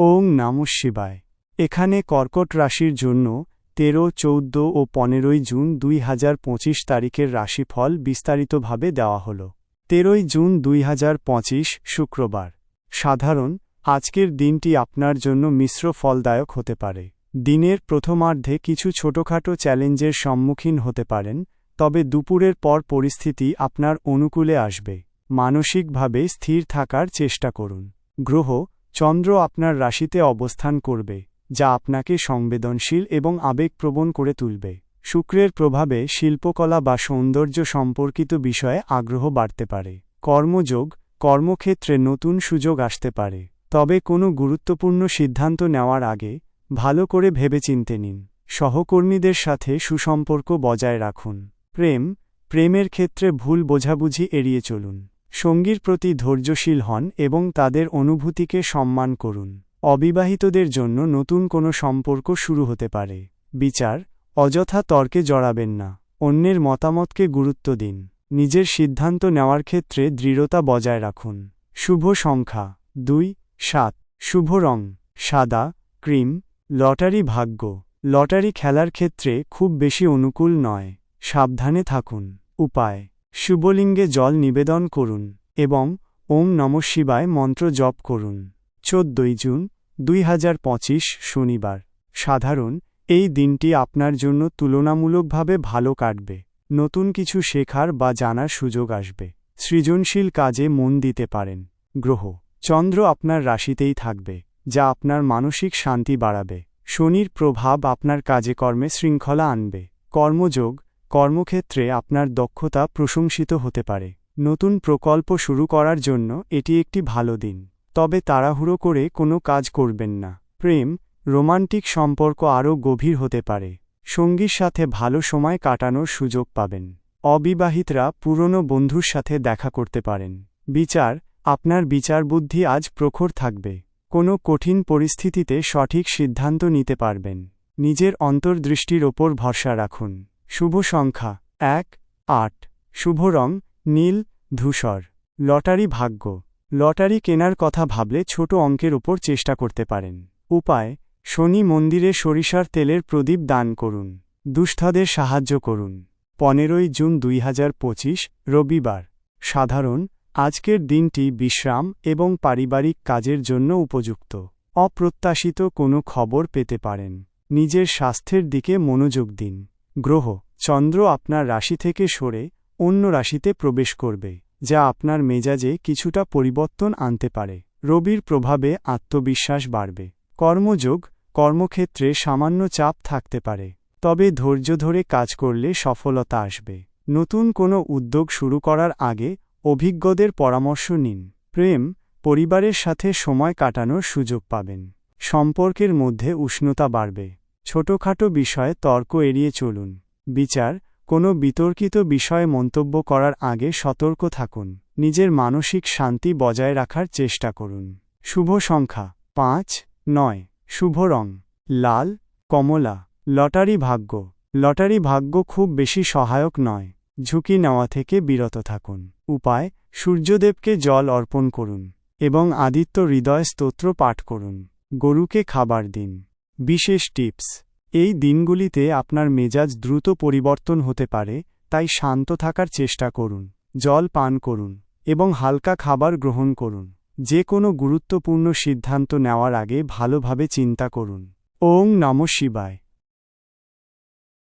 ওং নম শিবায়। এখানে কর্কট রাশির জন্য তেরো, চৌদ্দ ও পনেরোই জুন দুই হাজার পঁচিশ তারিখের রাশিফল বিস্তারিতভাবে দেওয়া হল। তেরোই জুন দুই হাজার পঁচিশ, শুক্রবার। সাধারণ, আজকের দিনটি আপনার জন্য মিশ্র ফলদায়ক হতে পারে। দিনের প্রথমার্ধে কিছু ছোটখাটো চ্যালেঞ্জের সম্মুখীন হতে পারেন, তবে দুপুরের পর পরিস্থিতি আপনার অনুকূলে আসবে। মানসিকভাবে স্থির থাকার চেষ্টা করুন। গ্রহ চন্দ্র আপনার রাশিতে অবস্থান করবে, যা আপনাকে সংবেদনশীল এবং আবেগপ্রবণ করে তুলবে। শুক্রের প্রভাবে শিল্পকলা বা সৌন্দর্য সম্পর্কিত বিষয়ে আগ্রহ বাড়তে পারে। কর্মযোগ, কর্মক্ষেত্রে নতুন সুযোগ আসতে পারে। তবে কোনো গুরুত্বপূর্ণ সিদ্ধান্ত নেওয়ার আগে, ভালো করে ভেবেচিন্তে নিন। সহকর্মীদের সাথে সুসম্পর্ক বজায় রাখুন। প্রেম, প্রেমের ক্ষেত্রে ভুল বোঝাবুঝি এড়িয়ে চলুন। সঙ্গীর প্রতি ধৈর্যশীল হন এবং তাদের অনুভূতিকে সম্মান করুন। অবিবাহিতদের জন্য নতুন কোনো সম্পর্ক শুরু হতে পারে। বিচার, অযথা তর্কে জড়াবেন না। অন্যের মতামতকে গুরুত্ব দিন। নিজের সিদ্ধান্ত নেওয়ার ক্ষেত্রে দৃঢ়তা বজায় রাখুন। শুভ সংখ্যা, দুই, সাত। শুভ রং, সাদা, ক্রিম, লটারি ভাগ্য। লটারি খেলার ক্ষেত্রে খুব বেশি অনুকূল নয়। সাবধানে থাকুন। উপায় শুভলিঙ্গে জল নিবেদন করুন এবং ওম নম শিবায় মন্ত্র জপ করুন। চোদ্দই জুন, দুই হাজার পঁচিশ শনিবার। সাধারণ, এই দিনটি আপনার জন্য তুলনামূলকভাবে ভালো কাটবে। নতুন কিছু শেখার বা জানার সুযোগ আসবে। সৃজনশীল কাজে মন দিতে পারেন। গ্রহ, চন্দ্র আপনার রাশিতেই থাকবে, যা আপনার মানসিক শান্তি বাড়াবে। শনির প্রভাব আপনার কাজে কর্মে শৃঙ্খলা আনবে। কর্মযোগ কর্মক্ষেত্রে আপনার দক্ষতা প্রশংসিত হতে পারে। নতুন প্রকল্প শুরু করার জন্য এটি একটি ভালো দিন। তবে তাড়াহুড়ো করে কোনো কাজ করবেন না। প্রেম, রোমান্টিক সম্পর্ক আরও গভীর হতে পারে। সঙ্গীর সাথে ভালো সময় কাটানোর সুযোগ পাবেন। অবিবাহিতরা পুরনো বন্ধুর সাথে দেখা করতে পারেন। বিচার, আপনার বিচারবুদ্ধি আজ প্রখর থাকবে। কোনো কঠিন পরিস্থিতিতে সঠিক সিদ্ধান্ত নিতে পারবেন। নিজের অন্তর্দৃষ্টির ওপর ভরসা রাখুন। শুভ সংখ্যা। এক, আট। শুভ রং, নীল, ধূসর। লটারি ভাগ্য। লটারি কেনার কথা ভাবলে ছোট অঙ্কের ওপর চেষ্টা করতে পারেন। উপায়, শনি মন্দিরে সরিষার তেলের প্রদীপ দান করুন। দুষ্টাদের সাহায্য করুন। পনেরোই জুন দুই হাজার পঁচিশ, রবিবার। সাধারণ, আজকের দিনটি বিশ্রাম এবং পারিবারিক কাজের জন্য উপযুক্ত। অপ্রত্যাশিত কোনো খবর পেতে পারেন। নিজের স্বাস্থ্যের দিকে মনোযোগ দিন। গ্রহ, চন্দ্র আপনার রাশি থেকে সরে অন্য রাশিতে প্রবেশ করবে, যা আপনার মেজাজে কিছুটা পরিবর্তন আনতে পারে। রবির প্রভাবে আত্মবিশ্বাস বাড়বে। কর্মযোগ, কর্মক্ষেত্রে সামান্য চাপ থাকতে পারে, তবে ধৈর্য ধরে কাজ করলে সফলতা আসবে। নতুন কোনো উদ্যোগ শুরু করার আগে অভিজ্ঞদের পরামর্শ নিন। প্রেম, পরিবারের সাথে সময় কাটানোর সুযোগ পাবেন। সম্পর্কের মধ্যে উষ্ণতা বাড়বে। ছোটখাটো বিষয়ে তর্ক এড়িয়ে চলুন। বিচার, কোনো বিতর্কিত বিষয়ে মন্তব্য করার আগে সতর্ক থাকুন। নিজের মানসিক শান্তি বজায় রাখার চেষ্টা করুন। শুভ সংখ্যা, পাঁচ, নয়। শুভ রং, লাল, কমলা। লটারি ভাগ্য লটারি ভাগ্য খুব বেশি সহায়ক নয়। ঝুঁকি নেওয়া থেকে বিরত থাকুন। উপায়, সূর্যদেবকে জল অর্পণ করুন এবং আদিত্য হৃদয় স্তোত্র পাঠ করুন। গরুকে খাবার দিন। বিশেষ টিপস। এই দিনগুলিতে আপনার মেজাজ দ্রুত পরিবর্তন হতে পারে, তাই শান্ত থাকার চেষ্টা করুন, জল পান করুন, এবং হালকা খাবার গ্রহণ করুন। যে কোনো গুরুত্বপূর্ণ সিদ্ধান্ত নেওয়ার আগে ভালোভাবে চিন্তা করুন। ওং নম শিবায়।